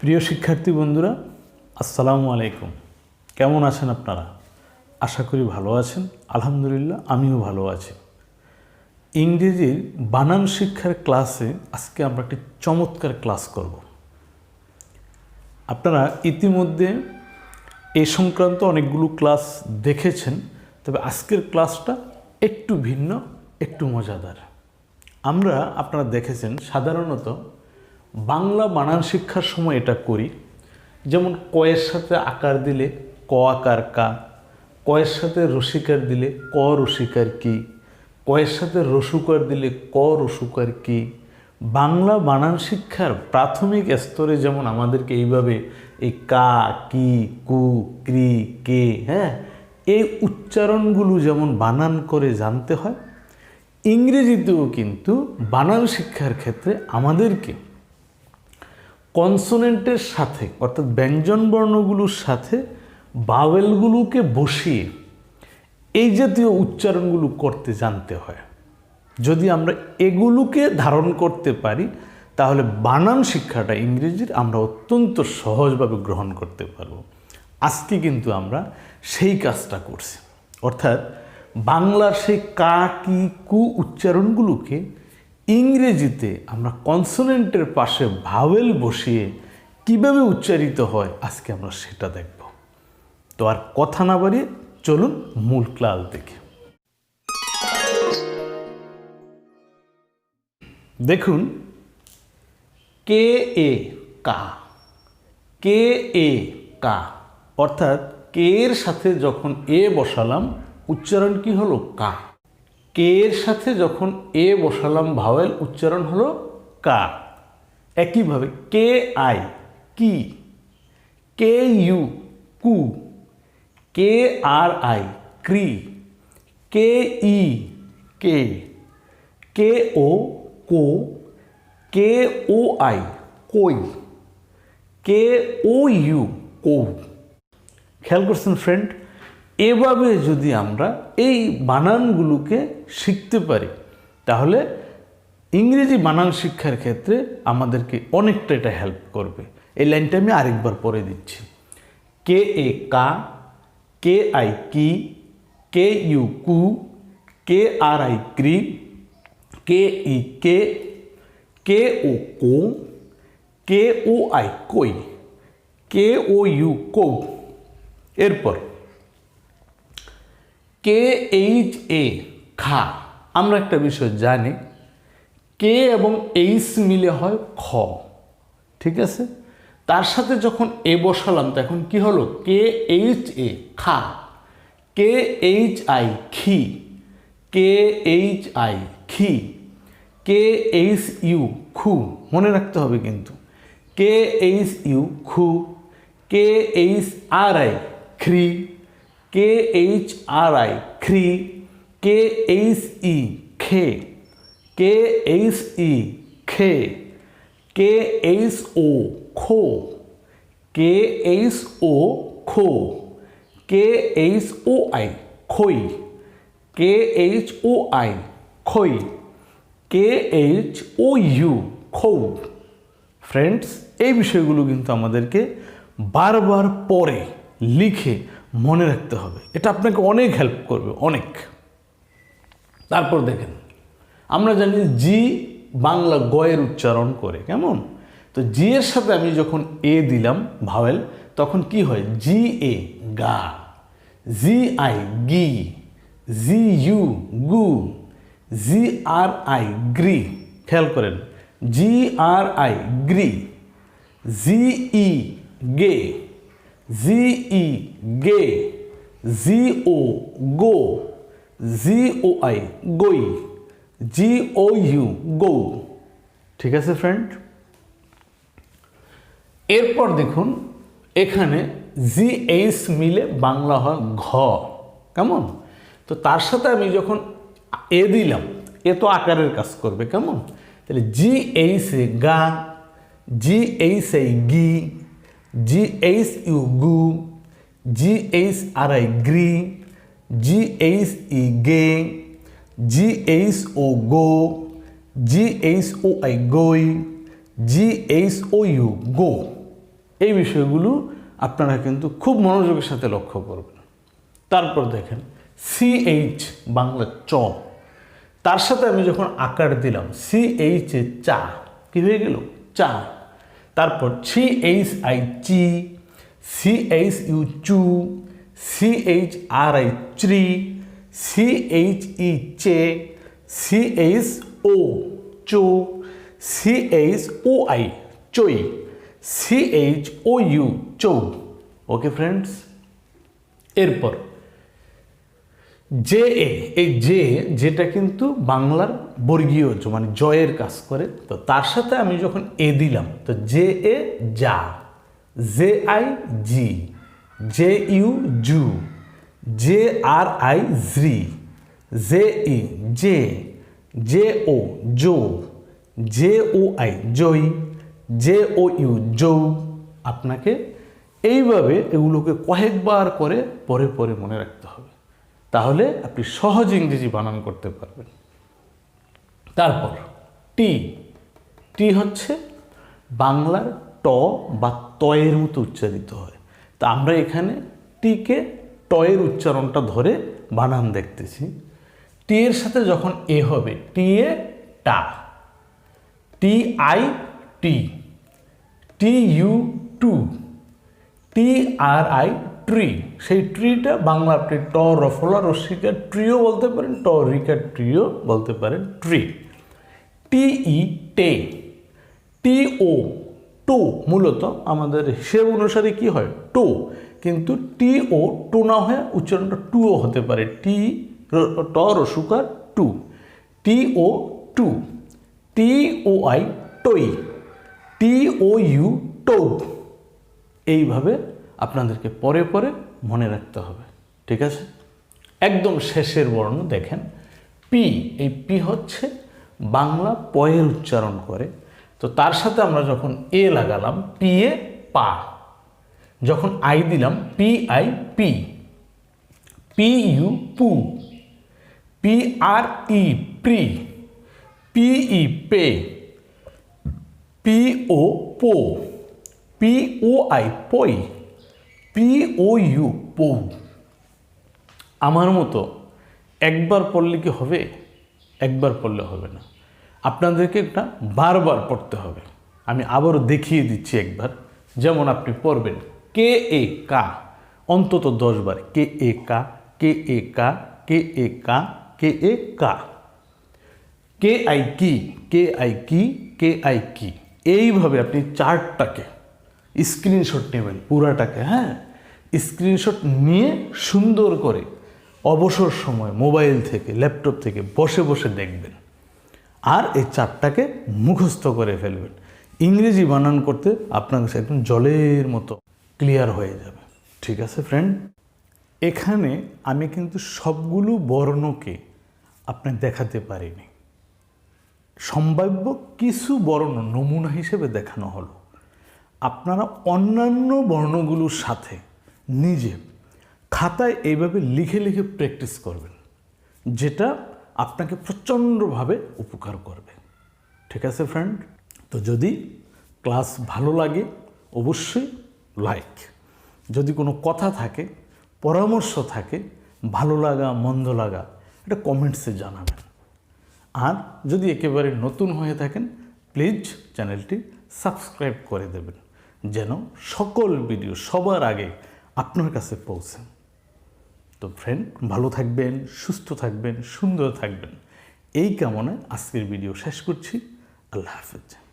প্রিয় শিক্ষার্থী বন্ধুরা, আসসালামু আলাইকুম। কেমন আছেন আপনারা? আশা করি ভালো আছেন। আলহামদুলিল্লাহ, আমিও ভালো আছি। ইংরেজির বানান শিক্ষার ক্লাসে আজকে আমরা একটি চমৎকার ক্লাস করব। আপনারা ইতিমধ্যে এ সংক্রান্ত অনেকগুলো ক্লাস দেখেছেন, তবে আজকের ক্লাসটা একটু ভিন্ন, একটু মজাদার। আমরা আপনারা দেখেছেন সাধারণত বাংলা বানান শিক্ষার সময় এটা করি। যেমন কয়ের সাথে আকার দিলে ক আকার কা, কয়ের সাথে রসিকার দিলে ক রসিকার কি, কয়ের সাথে রসুকার দিলে ক রসুকার কি। বাংলা বানান শিক্ষার প্রাথমিক স্তরে যেমন আমাদেরকে এইভাবে এই কা, কি, কু, ক্রি, কে হ্যাঁ এই উচ্চারণগুলো যেমন বানান করে জানতে হয়, ইংরেজিতেও কিন্তু বানান শিক্ষার ক্ষেত্রে আমাদেরকে কনসোনেন্টের সাথে, অর্থাৎ ব্যঞ্জন বর্ণগুলোর সাথে বাওয়েলগুলোকে বসিয়ে এই জাতীয় উচ্চারণগুলো করতে জানতে হয়। যদি আমরা এগুলোকে ধারণ করতে পারি, তাহলে বানান শিক্ষাটা ইংরেজির আমরা অত্যন্ত সহজভাবে গ্রহণ করতে পারব। আজকে কিন্তু আমরা সেই কাজটা করছি। অর্থাৎ বাংলার সেই কা, কি, কু উচ্চারণগুলোকে ইংরেজিতে আমরা কনসোনেন্টের পাশে ভাওয়েল বসিয়ে কীভাবে উচ্চারিত হয়, আজকে আমরা সেটা দেখব। তো আর কথা না বাড়িয়ে চলুন মূল ক্লাস দেখি। দেখুন, কে এ কা, কে এ কা, অর্থাৎ কে এর সাথে যখন এ বসালাম, উচ্চারণ কি হলো? কা। কে এর সাথে যখন এ বসালাম ভাওয়েল, উচ্চারণ হলো কা। একইভাবে কে আই, কি, কে ইউ, কু, কে আর I, ক্রি, K E, K K O, co, K O I, কই, কে ও ইউ, কৌ। খেয়াল করছেন, ফ্রেন্ড এভাবে যদি আমরা এই বানানগুলোকে শিখতে পারি, তাহলে ইংরেজি বানান শিক্ষার ক্ষেত্রে আমাদেরকে অনেকটা এটা হেল্প করবে। এই লাইনটা আমি আরেকবার পরে দিচ্ছি। কে এ কা, কে আই কি, কে ইউ কু, কে আর I ক্রি, K E K K O co, K O I কই, কে ও ইউ কৌ। এরপর কে এইচ এ খা। আমরা একটা বিষয় জানি কে এবং এইচ মিলে হয় খ। ঠিক আছে? তার সাথে যখন এ বসালাম, তখন কি হলো? কে এইচ এ খা। কে এইচ আই খি। কে এইচ আই খি। কে এইচ ইউ খু। মনে রাখতে হবে কিন্তু। কে এইচ ইউ খু। কে এইচ আর আই খ্রি কে এইচ আর আই খ্রি কে এইচ ই খে কে এইচ ই খে কে এইচ ও খো কে এইচ ও খো কে এইচ ও আই খই কে এইচ ও আই খই কে এইচ ও ইউ খৌ friends এই বিষয়গুলো কিন্তু আমাদেরকে বারবার পরে লিখে মনে রাখতে হবে। এটা আপনাকে অনেক হেল্প করবে, অনেক। তারপর দেখেন, আমরা জানি জি বাংলা গয়ের উচ্চারণ করে, কেমন? তো জি এর সাথে আমি যখন এ দিলাম ভাওয়েল, তখন কি হয়? জি এ, গা। জি আই, গি। জি ইউ, গু। জি আর আই, গ্রি। খেয়াল করেন, জি আর আই, গ্রি। জি ই, গে। জি ই গে জি ও গো জি ও আই গই জি ও ইউ গো ঠিক আছে ফ্রেন্ড এরপর দেখুন, এখানে জি এইচ মিলে বাংলা হয় ঘ। কেমন? তো তার সাথে আমি যখন এ দিলাম, এ তো আকারের কাজ করবে, কেমন? তাহলে জি এইচ এ গা জি এইচ আই গি জি এইচ ইউ গু জি এইচ আর আই গ্রি জি এইচ ই গে জি এইচ ও গো জি এইচ ও আই গই G H O you go এই বিষয়গুলো আপনারা কিন্তু খুব মনোযোগের সাথে লক্ষ্য করবেন। তারপর দেখেন সিএইচ বাংলা চ। তার সাথে আমি যখন আকার দিলাম সি এইচ চা, কি হয়ে গেল? চা। তারপর সি এইচ আই চি সি এইচ ইউ চু সি এইচ আর আই চ্রি সি এইচ ই চে সি এইচ ও চো সি এইচ ও আই চই সি এইচ ও ইউ চৌ। ওকে ফ্রেন্ডস এরপর জে এ, এই জে যেটা কিন্তু বাংলার বর্গীয় জ মানে জয়ের কাজ করে, তো তার সাথে আমি যখন এ দিলাম, তো জে এ যা, জে আই জি, জে ইউ জু, জে আর আই জ্রি জে ই জে জে ও জো, জে ও আই জই, জে ও ইউ যৌ আপনাকে এইভাবে এগুলোকে কয়েকবার করে পরে পরে মনে রাখতে তাহলে আপনি সহজ ইংরেজি বানান করতে পারবেন। তারপর টি টি হচ্ছে বাংলার ট বা তয়ের মতো উচ্চারিত হয়। তা আমরা এখানে টিকে টয়ের উচ্চারণটা ধরে বানান দেখতেছি। টি এর সাথে যখন এ হবে টি এ টা। টি আই টি টি ইউ টু টি আর আই ট্রি সেই ট্রিটা বাংলা আপনি ট রফলা রসিকা ট্রিও বলতে পারেন, ট রিকা ট্রিও বলতে পারেন ট্রি টি ই টে টি ও টু মূলত আমাদের হিসেব অনুসারে কি হয়? টু। কিন্তু টি ও টু না হয়ে উচ্চারণটা টুও হতে পারে। টি ট রসুকা টু টি। ও টু। টি ও আই টই। টি ও ইউ টো। এইভাবে আপনাদেরকে পরে পরে মনে রাখতে হবে। ঠিক আছে? একদম শেষের বর্ণ দেখেন। পি এই পি হচ্ছে বাংলা পয়ের উচ্চারণ করে। তো তার সাথে আমরা যখন এ লাগালাম পি এ পা। যখন আই দিলাম পি আই পি পি ইউ পু পি আর ই প্রি পি ই পে পি ও পো পি ও আই পই পি ও ইউ পৌ আমার মতো একবার পড়লে কি হবে? একবার পড়লে হবে না। আপনাদেরকে একটা বারবার পড়তে হবে। আমি আবারও দেখিয়ে দিচ্ছি একবার। যেমন আপনি পড়বেন, কে এ কা? অন্তত দশবার, কে এ কা, কে এ কা, কে এ কা, কে এ কা। কে আই কি, কে আই কি, কে আই কি। এইভাবে আপনি চার্টটাকে স্ক্রিনশট নেবেন পুরাটাকে হ্যাঁ? স্ক্রিনশট নিয়ে সুন্দর করে অবসর সময় মোবাইল থেকে, ল্যাপটপ থেকে বসে বসে দেখবেন। আর এই চারটাকে মুখস্থ করে ফেলবেন। ইংরেজি বানান করতে আপনার কাছে একদম জলের মতো ক্লিয়ার হয়ে যাবে। ঠিক আছে ফ্রেন্ড এখানে আমি কিন্তু সবগুলো বর্ণকে আপনার দেখাতে পারিনি। সম্ভাব্য কিছু বর্ণ নমুনা হিসেবে দেখানো হলো। আপনারা অন্যান্য বর্ণগুলোর সাথে নিজে খাতায় এইভাবে লিখে লিখে প্র্যাকটিস করবেন, যেটা আপনাকে প্রচণ্ডভাবে উপকার করবে। ঠিক আছে ফ্রেন্ড তো যদি ক্লাস ভালো লাগে, অবশ্যই লাইক যদি কোনো কথা থাকে, পরামর্শ থাকে, ভালো লাগা, মন্দ লাগা, এটা কমেন্টসে জানাবেন। আর যদি একেবারে নতুন হয়ে থাকেন প্লিজ চ্যানেলটি সাবস্ক্রাইব করে দেবেন। যেন সকল ভিডিও সবার আগে আপনার কাছে পৌঁছে। তো ফ্রেন্ড ভালো থাকবেন, সুস্থ থাকবেন, সুন্দর থাকবেন। এই কামনায় আজকের ভিডিও শেষ করছি। আল্লাহ হাফেজ।